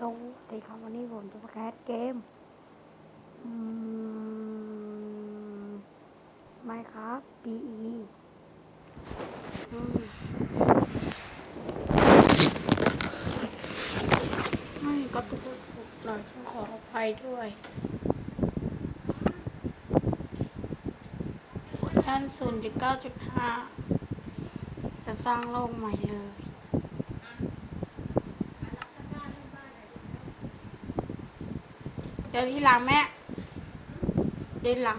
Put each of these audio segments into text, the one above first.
สวัสดีครับวันนี้ผมจะมาแคสเกมอมไม่ครับ BE อืมไม่ก็ตุกตุกหน่อยต้องขออภัยด้วยเวอร์ชัน0.9.5 จะสร้างโลกใหม่เลย เดินที่หลังแม่ เดินหลัง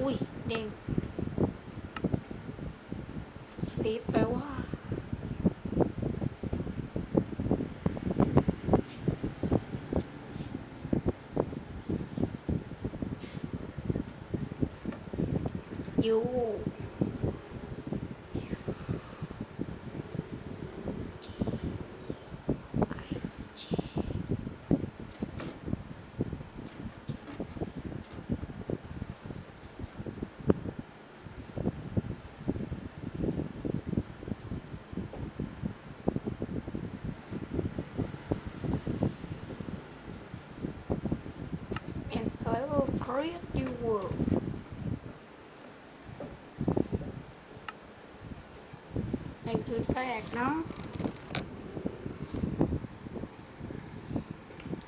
อุ้ยเด้งสีแปลว่ายูเอ็นสไตล์ว่า create new world ในคืนแรกเนาะ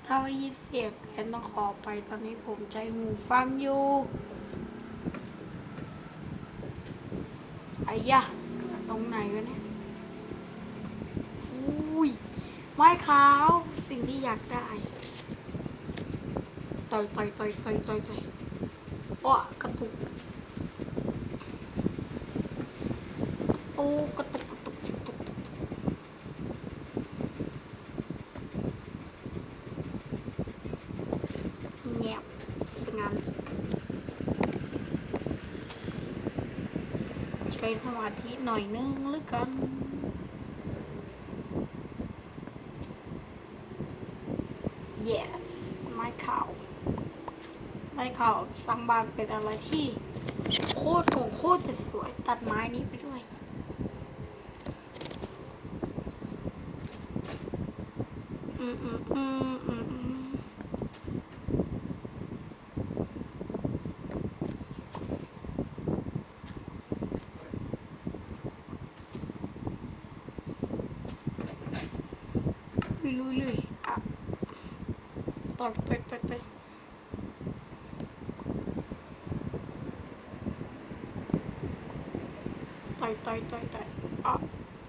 ถ้าไม่ยินเสียงแอนต้องขอไปตอนนี้ผมใจหูฟังอยู่ไอ้ยะตรงไหนวะเนี่ยอุ้ยไม้ขาว สิ่งที่อยากได้ ต่อยต่อยต่อยต่อยต่อยต่อยโอ้กระตุกโอ้กระตุกกระตุกกระตุกกเงียบสงันใช้สมาธิหน่อยนึงหรือกัน yes ไม้ขาว ไม้ขาวสร้างบ้านเป็นอะไรที่ โคตรโหดโคตรจะสวยตัดไม้นี้ไปด้วยอืมอืมอืมอืมอืมลุยลุยลุยอะต่อยต่อยต่อยต่ 痛い痛い痛いあ。